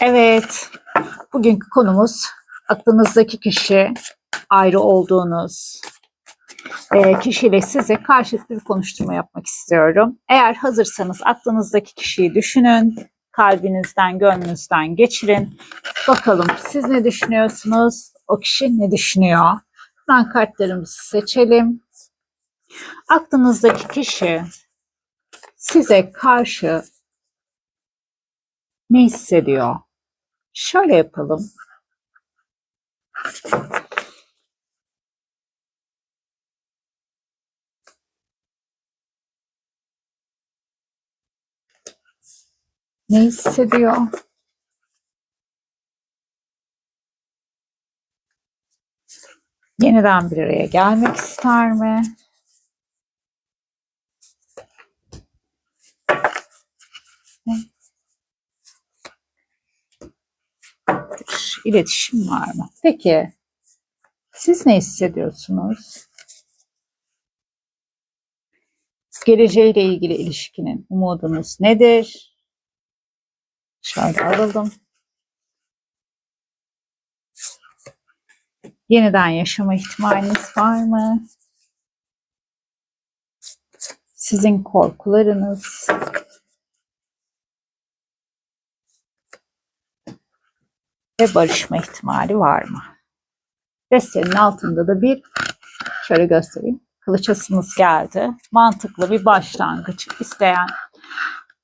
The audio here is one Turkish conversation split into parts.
Evet, bugünkü konumuz aklınızdaki kişi, ayrı olduğunuz e, kişiyle size karşılıklı bir konuşturma yapmak istiyorum. Eğer hazırsanız aklınızdaki kişiyi düşünün, kalbinizden, gönlünüzden geçirin. Bakalım siz ne düşünüyorsunuz, o kişi ne düşünüyor? Ben kartlarımızı seçelim. Aklınızdaki kişi size karşı ne hissediyor? Şöyle yapalım. Ne hissediyor? Yeniden bir araya gelmek ister mi? İletişim var mı? Peki siz ne hissediyorsunuz? Geleceğiyle ilgili ilişkinin umudunuz nedir? Şöyle alalım. Yeniden yaşama ihtimaliniz var mı? Sizin korkularınız, ve barışma ihtimali var mı? Destenin altında da bir şöyle göstereyim. Kılıç asımız geldi. Mantıklı bir başlangıç isteyen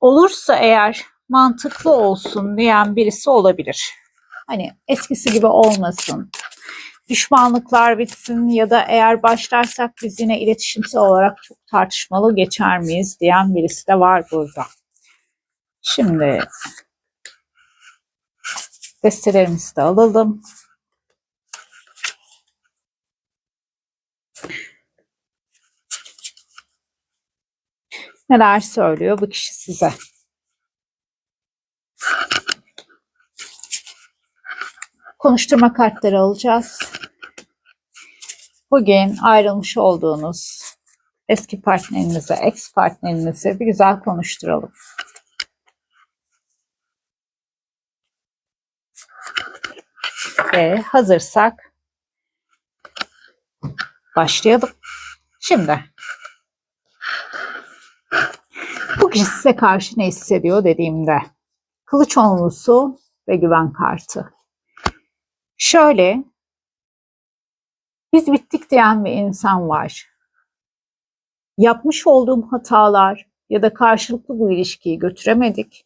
olursa eğer mantıklı olsun diyen birisi olabilir. Hani eskisi gibi olmasın. Düşmanlıklar bitsin ya da eğer başlarsak biz yine iletişimsel olarak çok tartışmalı geçer miyiz diyen birisi de var burada. Şimdi Destelerimizi de alalım. Neler söylüyor bu kişi size? Konuşturma kartları alacağız. Bugün ayrılmış olduğunuz eski partnerinize, ex partnerinize bir güzel konuşturalım. Ve hazırsak başlayalım. Şimdi bu kişi size karşı ne hissediyor dediğimde kılıç onlusu ve güven kartı. Şöyle biz bittik diyen bir insan var. Yapmış olduğum hatalar ya da karşılıklı bu ilişkiyi götüremedik.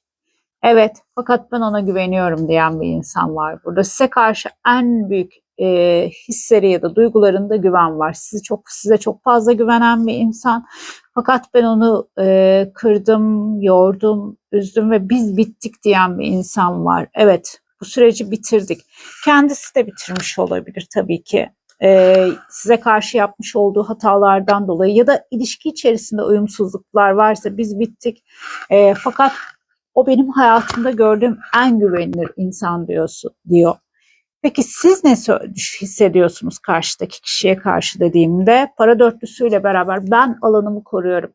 Evet fakat ben ona güveniyorum diyen bir insan var. Burada size karşı en büyük e, hisleri ya da duygularında güven var. Sizi çok size çok fazla güvenen bir insan. Fakat ben onu e, kırdım, yordum, üzdüm ve biz bittik diyen bir insan var. Evet bu süreci bitirdik. Kendisi de bitirmiş olabilir tabii ki. Ee, size karşı yapmış olduğu hatalardan dolayı ya da ilişki içerisinde uyumsuzluklar varsa biz bittik. Ee, fakat o benim hayatımda gördüğüm en güvenilir insan diyorsun, diyor. Peki siz ne hissediyorsunuz karşıdaki kişiye karşı dediğimde? Para dörtlüsüyle beraber ben alanımı koruyorum.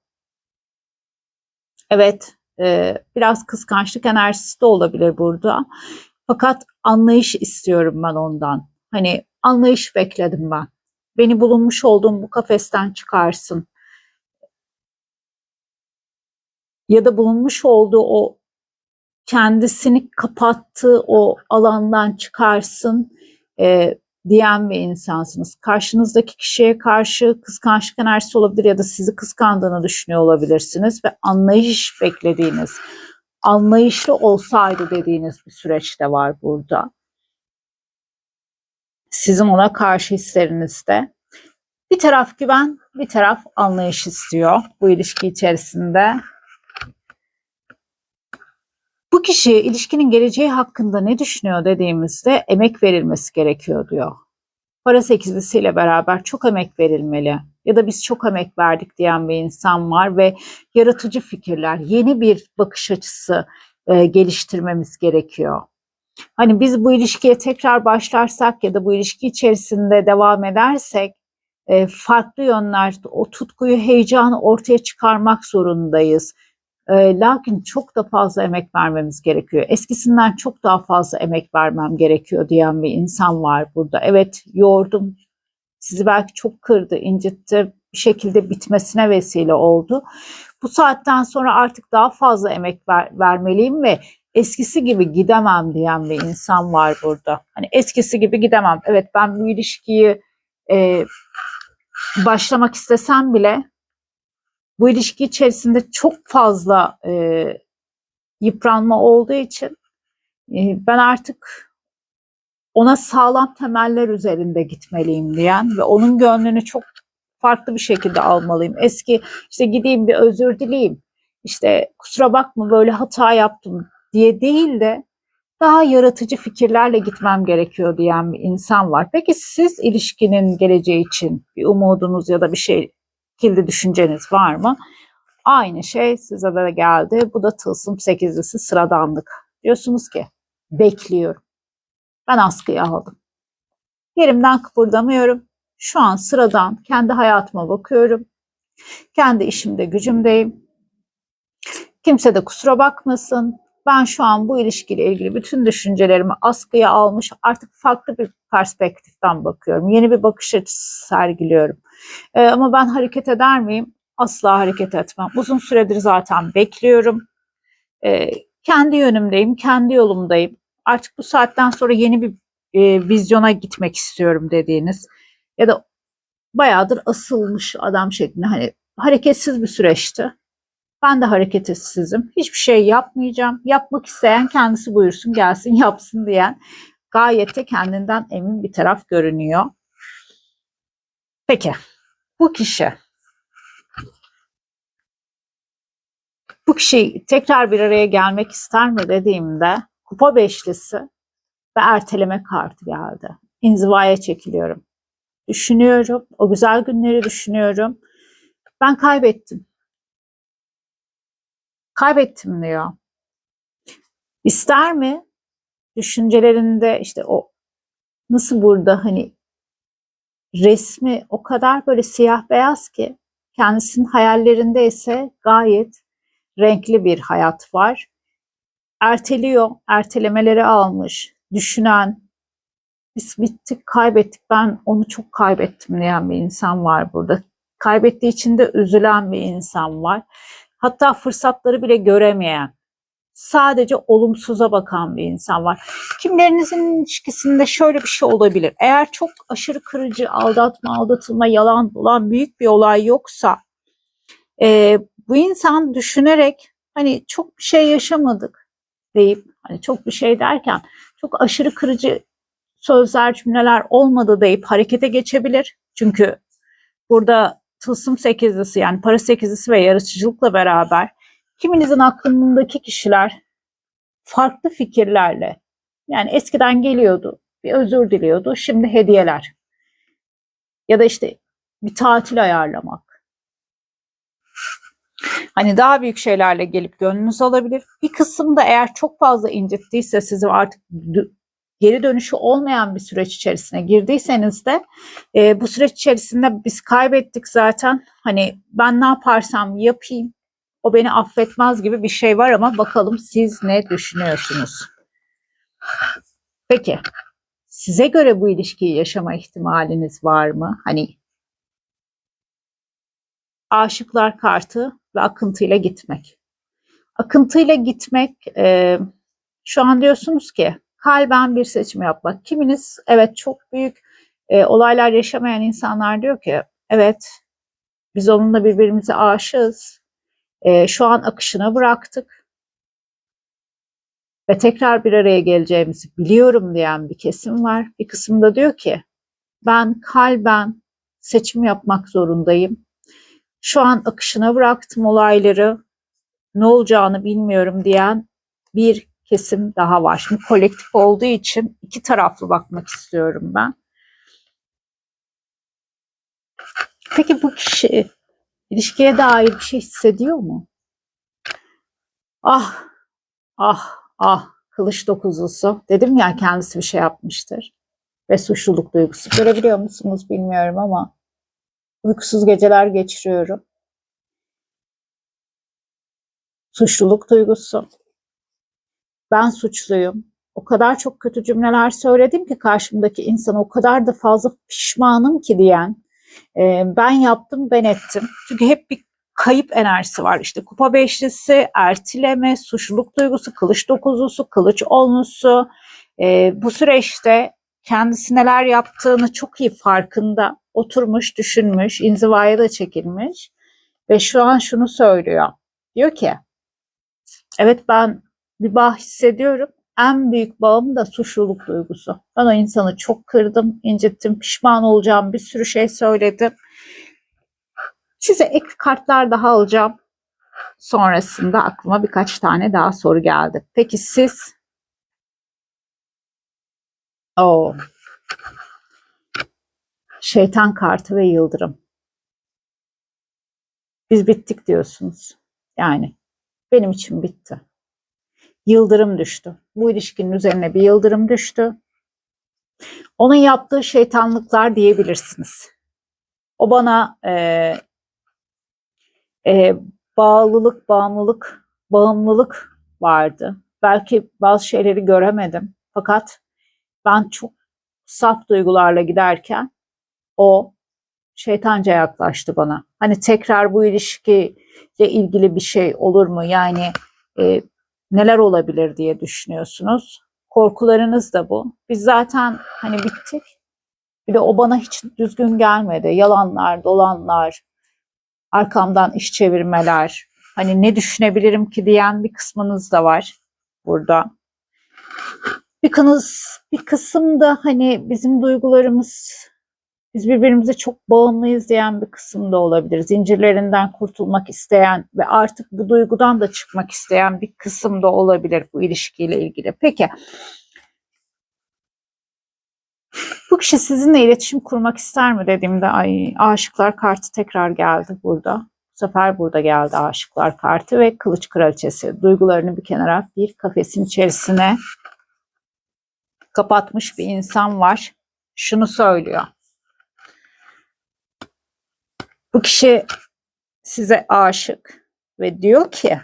Evet, e, biraz kıskançlık enerjisi de olabilir burada. Fakat anlayış istiyorum ben ondan. Hani anlayış bekledim ben. Beni bulunmuş olduğum bu kafesten çıkarsın. Ya da bulunmuş olduğu o kendisini kapattığı o alandan çıkarsın e, diyen bir insansınız. Karşınızdaki kişiye karşı kıskançlık enerjisi olabilir ya da sizi kıskandığını düşünüyor olabilirsiniz ve anlayış beklediğiniz, anlayışlı olsaydı dediğiniz bir süreç de var burada. Sizin ona karşı hislerinizde. Bir taraf güven, bir taraf anlayış istiyor bu ilişki içerisinde. Bu kişi ilişkinin geleceği hakkında ne düşünüyor dediğimizde emek verilmesi gerekiyor diyor. Para sekizlisiyle beraber çok emek verilmeli ya da biz çok emek verdik diyen bir insan var ve yaratıcı fikirler, yeni bir bakış açısı e, geliştirmemiz gerekiyor. Hani biz bu ilişkiye tekrar başlarsak ya da bu ilişki içerisinde devam edersek e, farklı yönler, o tutkuyu, heyecanı ortaya çıkarmak zorundayız E, lakin çok da fazla emek vermemiz gerekiyor. Eskisinden çok daha fazla emek vermem gerekiyor diyen bir insan var burada. Evet yordum, sizi belki çok kırdı, incitti, bir şekilde bitmesine vesile oldu. Bu saatten sonra artık daha fazla emek ver, vermeliyim ve eskisi gibi gidemem diyen bir insan var burada. Hani eskisi gibi gidemem. Evet ben bu ilişkiyi e, başlamak istesem bile bu ilişki içerisinde çok fazla e, yıpranma olduğu için e, ben artık ona sağlam temeller üzerinde gitmeliyim diyen ve onun gönlünü çok farklı bir şekilde almalıyım. Eski işte gideyim bir özür dileyim. İşte kusura bakma böyle hata yaptım diye değil de daha yaratıcı fikirlerle gitmem gerekiyor diyen bir insan var. Peki siz ilişkinin geleceği için bir umudunuz ya da bir şey kildi düşünceniz var mı? Aynı şey size de geldi. Bu da tılsım sekizlisi sıradanlık. Diyorsunuz ki bekliyorum. Ben askıya aldım. Yerimden kıpırdamıyorum. Şu an sıradan kendi hayatıma bakıyorum. Kendi işimde gücümdeyim. Kimse de kusura bakmasın. Ben şu an bu ilişkiyle ilgili bütün düşüncelerimi askıya almış artık farklı bir perspektiften bakıyorum. Yeni bir bakış açısı sergiliyorum. Ee, ama ben hareket eder miyim? Asla hareket etmem. Uzun süredir zaten bekliyorum. Ee, kendi yönümdeyim, kendi yolumdayım. Artık bu saatten sonra yeni bir e, vizyona gitmek istiyorum dediğiniz ya da bayağıdır asılmış adam şeklinde hani hareketsiz bir süreçti. Ben de hareketsizim. Hiçbir şey yapmayacağım. Yapmak isteyen kendisi buyursun gelsin yapsın diyen gayet de kendinden emin bir taraf görünüyor. Peki bu kişi bu kişi tekrar bir araya gelmek ister mi dediğimde kupa beşlisi ve erteleme kartı geldi. İnzivaya çekiliyorum. Düşünüyorum. O güzel günleri düşünüyorum. Ben kaybettim. Kaybettim diyor. İster mi? Düşüncelerinde işte o nasıl burada hani resmi o kadar böyle siyah beyaz ki kendisinin hayallerinde ise gayet renkli bir hayat var. Erteliyor, ertelemeleri almış, düşünen, biz bittik, kaybettik, ben onu çok kaybettim diyen bir insan var burada. Kaybettiği için de üzülen bir insan var. Hatta fırsatları bile göremeyen, sadece olumsuza bakan bir insan var. Kimlerinizin ilişkisinde şöyle bir şey olabilir. Eğer çok aşırı kırıcı, aldatma, aldatılma, yalan dolan büyük bir olay yoksa e, bu insan düşünerek hani çok bir şey yaşamadık deyip hani çok bir şey derken çok aşırı kırıcı sözler, cümleler olmadı deyip harekete geçebilir. Çünkü burada tılsım sekizlisi yani para sekizlisi ve yaratıcılıkla beraber kiminizin aklındaki kişiler farklı fikirlerle yani eskiden geliyordu, bir özür diliyordu, şimdi hediyeler. Ya da işte bir tatil ayarlamak. Hani daha büyük şeylerle gelip gönlünüz alabilir. Bir kısım da eğer çok fazla incittiyse sizi artık geri dönüşü olmayan bir süreç içerisine girdiyseniz de e, bu süreç içerisinde biz kaybettik zaten. Hani ben ne yaparsam yapayım o beni affetmez gibi bir şey var ama bakalım siz ne düşünüyorsunuz? Peki size göre bu ilişkiyi yaşama ihtimaliniz var mı? Hani aşıklar kartı ve akıntıyla gitmek. Akıntıyla gitmek e, şu an diyorsunuz ki kalben bir seçim yapmak. Kiminiz evet çok büyük e, olaylar yaşamayan insanlar diyor ki evet biz onunla birbirimize aşığız. E, şu an akışına bıraktık. Ve tekrar bir araya geleceğimizi biliyorum diyen bir kesim var. Bir kısım da diyor ki ben kalben seçim yapmak zorundayım. Şu an akışına bıraktım olayları. Ne olacağını bilmiyorum diyen bir kesim daha var. Şimdi kolektif olduğu için iki taraflı bakmak istiyorum ben. Peki bu kişi ilişkiye dair bir şey hissediyor mu? Ah, ah, ah, kılıç dokuzlusu. Dedim ya kendisi bir şey yapmıştır. Ve suçluluk duygusu. Görebiliyor musunuz bilmiyorum ama uykusuz geceler geçiriyorum. Suçluluk duygusu. Ben suçluyum. O kadar çok kötü cümleler söyledim ki karşımdaki insana o kadar da fazla pişmanım ki diyen. e, ben yaptım, ben ettim. Çünkü hep bir kayıp enerjisi var. İşte kupa beşlisi, ertileme, suçluluk duygusu, kılıç dokuzlusu, kılıç onlusu. E, bu süreçte kendisi neler yaptığını çok iyi farkında. Oturmuş, düşünmüş, inzivaya da çekilmiş. Ve şu an şunu söylüyor. Diyor ki, evet ben bir bağ hissediyorum. En büyük bağım da suçluluk duygusu. Ben o insanı çok kırdım, incittim, pişman olacağım bir sürü şey söyledim. Size ek kartlar daha alacağım. Sonrasında aklıma birkaç tane daha soru geldi. Peki siz? Oo. Şeytan kartı ve yıldırım. Biz bittik diyorsunuz. Yani benim için bitti. Yıldırım düştü. Bu ilişkinin üzerine bir yıldırım düştü. Onun yaptığı şeytanlıklar diyebilirsiniz. O bana e, e, bağlılık, bağımlılık, bağımlılık vardı. Belki bazı şeyleri göremedim. Fakat ben çok saf duygularla giderken o şeytanca yaklaştı bana. Hani tekrar bu ilişkiyle ilgili bir şey olur mu? Yani e, neler olabilir diye düşünüyorsunuz. Korkularınız da bu. Biz zaten hani bittik. Bir de o bana hiç düzgün gelmedi. Yalanlar, dolanlar, arkamdan iş çevirmeler. Hani ne düşünebilirim ki diyen bir kısmınız da var burada. Bir, kınız, bir kısım da hani bizim duygularımız biz birbirimize çok bağımlıyız diyen bir kısım da olabilir. Zincirlerinden kurtulmak isteyen ve artık bu duygudan da çıkmak isteyen bir kısım da olabilir bu ilişkiyle ilgili. Peki. Bu kişi sizinle iletişim kurmak ister mi dediğimde ay aşıklar kartı tekrar geldi burada. Bu sefer burada geldi aşıklar kartı ve kılıç kraliçesi. Duygularını bir kenara bir kafesin içerisine kapatmış bir insan var. Şunu söylüyor. Bu kişi size aşık ve diyor ki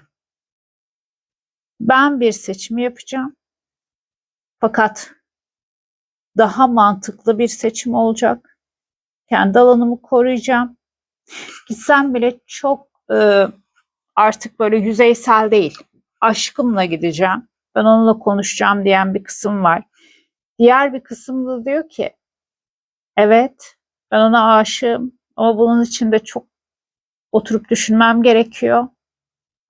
ben bir seçim yapacağım. Fakat daha mantıklı bir seçim olacak. Kendi alanımı koruyacağım. Gitsem bile çok e, artık böyle yüzeysel değil. Aşkımla gideceğim. Ben onunla konuşacağım diyen bir kısım var. Diğer bir kısım da diyor ki evet ben ona aşığım ama bunun için de çok oturup düşünmem gerekiyor.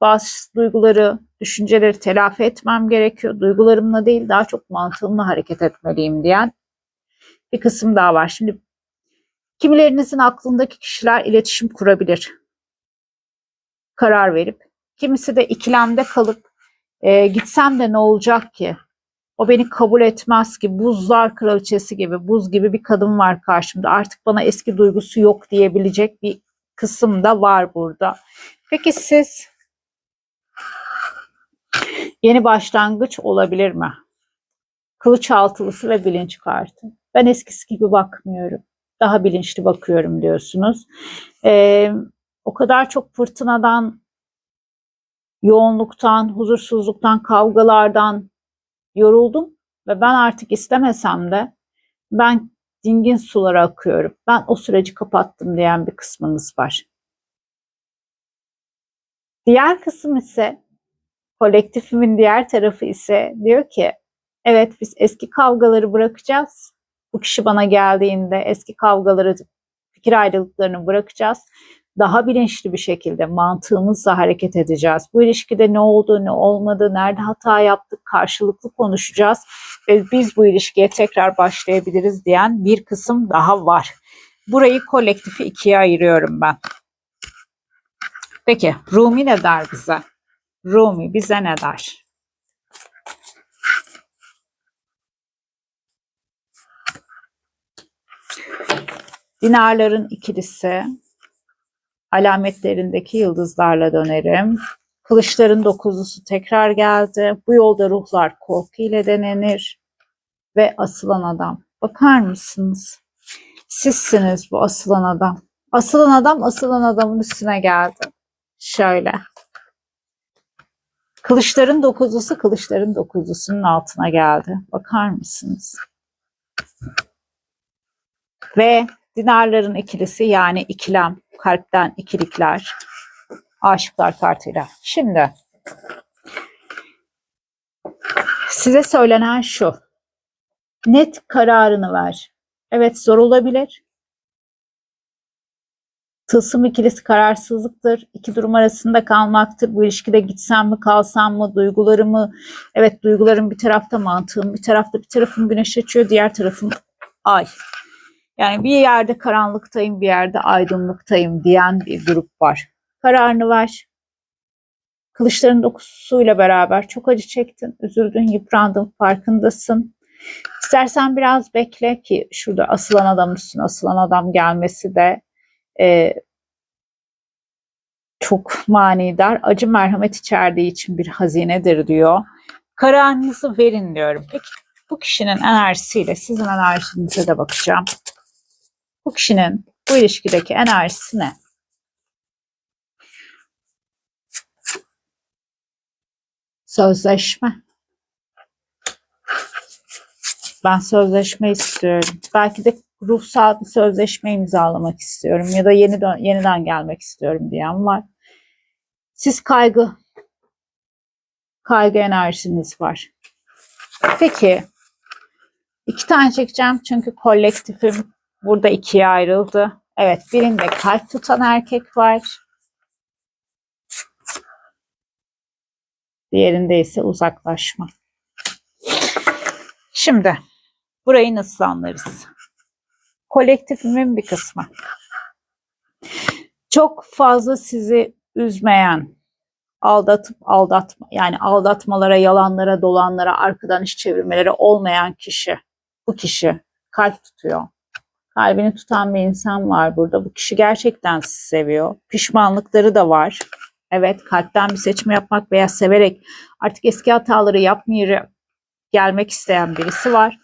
Bazı duyguları, düşünceleri telafi etmem gerekiyor. Duygularımla değil daha çok mantığımla hareket etmeliyim diyen bir kısım daha var. Şimdi kimilerinizin aklındaki kişiler iletişim kurabilir. Karar verip. Kimisi de ikilemde kalıp e, gitsem de ne olacak ki? O beni kabul etmez ki buzlar kraliçesi gibi buz gibi bir kadın var karşımda. Artık bana eski duygusu yok diyebilecek bir kısım da var burada. Peki siz yeni başlangıç olabilir mi? Kılıç altılısı ve bilinç kartı. Ben eskisi gibi bakmıyorum. Daha bilinçli bakıyorum diyorsunuz. Ee, o kadar çok fırtınadan, yoğunluktan, huzursuzluktan, kavgalardan yoruldum ve ben artık istemesem de ben dingin sulara akıyorum. Ben o süreci kapattım diyen bir kısmınız var. Diğer kısım ise kolektifimin diğer tarafı ise diyor ki evet biz eski kavgaları bırakacağız. Bu kişi bana geldiğinde eski kavgaları, fikir ayrılıklarını bırakacağız. Daha bilinçli bir şekilde mantığımızla hareket edeceğiz. Bu ilişkide ne oldu, ne olmadı, nerede hata yaptık karşılıklı konuşacağız ve biz bu ilişkiye tekrar başlayabiliriz diyen bir kısım daha var. Burayı kolektifi ikiye ayırıyorum ben. Peki Rumi ne der bize? Rumi bize ne der? Dinarların ikilisi, alametlerindeki yıldızlarla dönerim. Kılıçların dokuzlusu tekrar geldi. Bu yolda ruhlar korku ile denenir. Ve asılan adam. Bakar mısınız? Sizsiniz bu asılan adam. Asılan adam asılan adamın üstüne geldi. Şöyle. Kılıçların dokuzlusu kılıçların dokuzlusunun altına geldi. Bakar mısınız? Ve dinarların ikilisi yani ikilem, kalpten ikilikler, aşıklar kartıyla. Şimdi size söylenen şu. Net kararını ver. Evet zor olabilir. Tılsım ikilisi kararsızlıktır. İki durum arasında kalmaktır. Bu ilişkide gitsem mi kalsam mı duygularımı evet duygularım bir tarafta mantığım bir tarafta bir tarafım güneş açıyor diğer tarafım ay. Yani bir yerde karanlıktayım bir yerde aydınlıktayım diyen bir grup var. Kararını ver. Kılıçların dokusuyla beraber çok acı çektin, üzüldün, yıprandın, farkındasın. İstersen biraz bekle ki şurada asılan adam üstüne asılan adam gelmesi de e, çok manidar. Acı merhamet içerdiği için bir hazinedir diyor. Kararınızı verin diyorum. Peki bu kişinin enerjisiyle sizin enerjinize de bakacağım. Bu kişinin bu ilişkideki enerjisi ne? Sözleşme. Ben sözleşme istiyorum. Belki de ruhsal bir sözleşme imzalamak istiyorum ya da yeni yeniden gelmek istiyorum diyen var. Siz kaygı kaygı enerjiniz var. Peki iki tane çekeceğim çünkü kolektifim burada ikiye ayrıldı. Evet birinde kalp tutan erkek var. Diğerinde ise uzaklaşma. Şimdi burayı nasıl anlarız? Kolektifimin bir kısmı. Çok fazla sizi üzmeyen, aldatıp aldatma yani aldatmalara, yalanlara, dolanlara, arkadan iş çevirmelere olmayan kişi. Bu kişi kalp tutuyor. Kalbini tutan bir insan var burada. Bu kişi gerçekten sizi seviyor. Pişmanlıkları da var. Evet kalpten bir seçim yapmak veya severek artık eski hataları yapmayarak gelmek isteyen birisi var.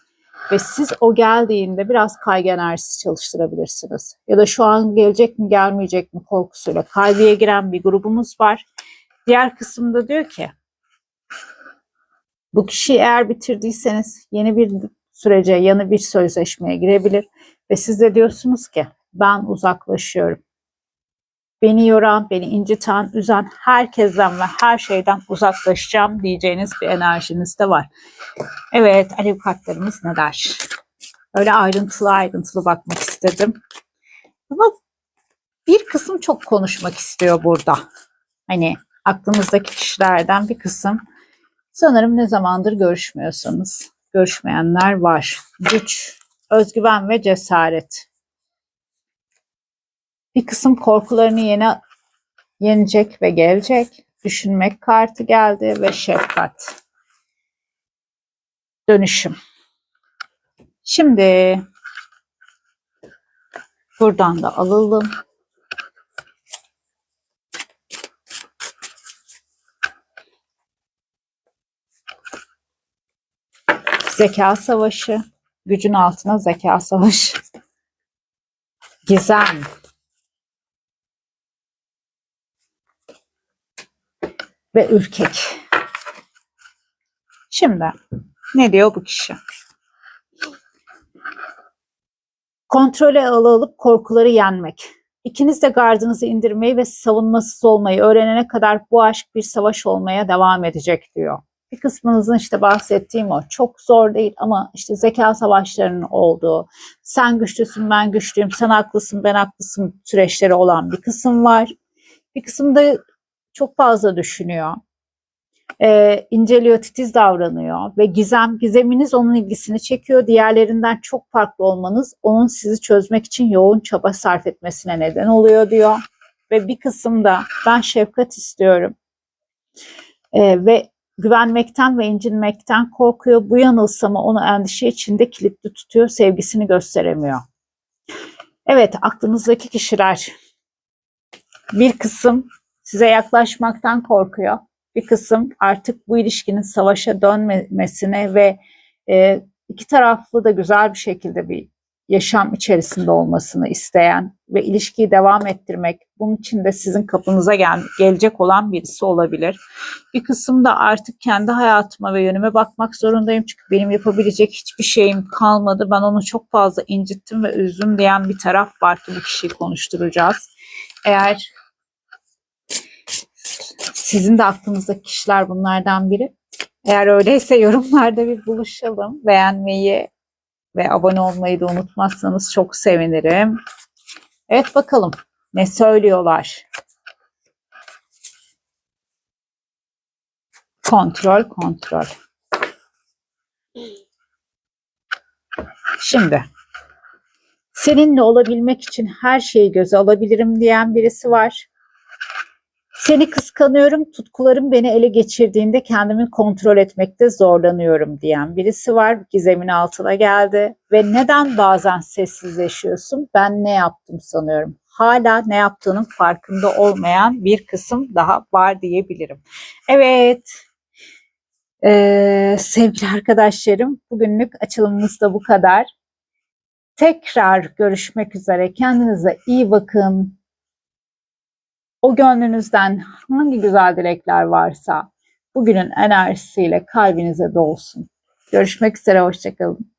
Ve siz o geldiğinde biraz kaygı enerjisi çalıştırabilirsiniz. Ya da şu an gelecek mi gelmeyecek mi korkusuyla kalbiye giren bir grubumuz var. Diğer kısımda diyor ki bu kişiyi eğer bitirdiyseniz yeni bir sürece, yeni bir sözleşmeye girebilir. Ve siz de diyorsunuz ki ben uzaklaşıyorum. Beni yoran, beni inciten, üzen herkesten ve her şeyden uzaklaşacağım diyeceğiniz bir enerjiniz de var. Evet, alev kartlarımız ne der? Öyle ayrıntılı ayrıntılı bakmak istedim. Ama bir kısım çok konuşmak istiyor burada. Hani aklınızdaki kişilerden bir kısım sanırım ne zamandır görüşmüyorsanız görüşmeyenler var. Güç, özgüven ve cesaret. Bir kısım korkularını yeni yenecek ve gelecek. Düşünmek kartı geldi ve şefkat. Dönüşüm. Şimdi buradan da alalım. Zeka savaşı. Gücün altına zeka savaşı. Gizem. Ve ürkek. Şimdi ne diyor bu kişi? Kontrole alı alıp korkuları yenmek. İkiniz de gardınızı indirmeyi ve savunmasız olmayı öğrenene kadar bu aşk bir savaş olmaya devam edecek diyor. Bir kısmınızın işte bahsettiğim o. Çok zor değil ama işte zeka savaşlarının olduğu, sen güçlüsün ben güçlüyüm, sen haklısın ben haklısın süreçleri olan bir kısım var. Bir kısım da çok fazla düşünüyor. Ee, inceliyor, titiz davranıyor ve gizem, gizeminiz onun ilgisini çekiyor. Diğerlerinden çok farklı olmanız onun sizi çözmek için yoğun çaba sarf etmesine neden oluyor diyor. Ve bir kısımda ben şefkat istiyorum. Ee, ve güvenmekten ve incinmekten korkuyor. Bu yanılsama onu endişe içinde kilitli tutuyor, sevgisini gösteremiyor. Evet, aklınızdaki kişiler bir kısım size yaklaşmaktan korkuyor. Bir kısım artık bu ilişkinin savaşa dönmesine ve e, iki taraflı da güzel bir şekilde bir yaşam içerisinde olmasını isteyen ve ilişkiyi devam ettirmek, bunun için de sizin kapınıza gel gelecek olan birisi olabilir. Bir kısımda artık kendi hayatıma ve yönüme bakmak zorundayım çünkü benim yapabilecek hiçbir şeyim kalmadı. Ben onu çok fazla incittim ve üzdüm diyen bir taraf var ki bu kişiyi konuşturacağız. Eğer sizin de aklınızdaki kişiler bunlardan biri. Eğer öyleyse yorumlarda bir buluşalım. Beğenmeyi ve abone olmayı da unutmazsanız çok sevinirim. Evet bakalım ne söylüyorlar. Kontrol, kontrol. Şimdi seninle olabilmek için her şeyi göze alabilirim diyen birisi var. Seni kıskanıyorum, tutkularım beni ele geçirdiğinde kendimi kontrol etmekte zorlanıyorum diyen birisi var. Gizemin altına geldi ve neden bazen sessizleşiyorsun? Ben ne yaptım sanıyorum. Hala ne yaptığının farkında olmayan bir kısım daha var diyebilirim. Evet, ee, sevgili arkadaşlarım, bugünlük açılımımız da bu kadar. Tekrar görüşmek üzere. Kendinize iyi bakın. O gönlünüzden hangi güzel dilekler varsa bugünün enerjisiyle kalbinize dolsun. Görüşmek üzere, hoşçakalın.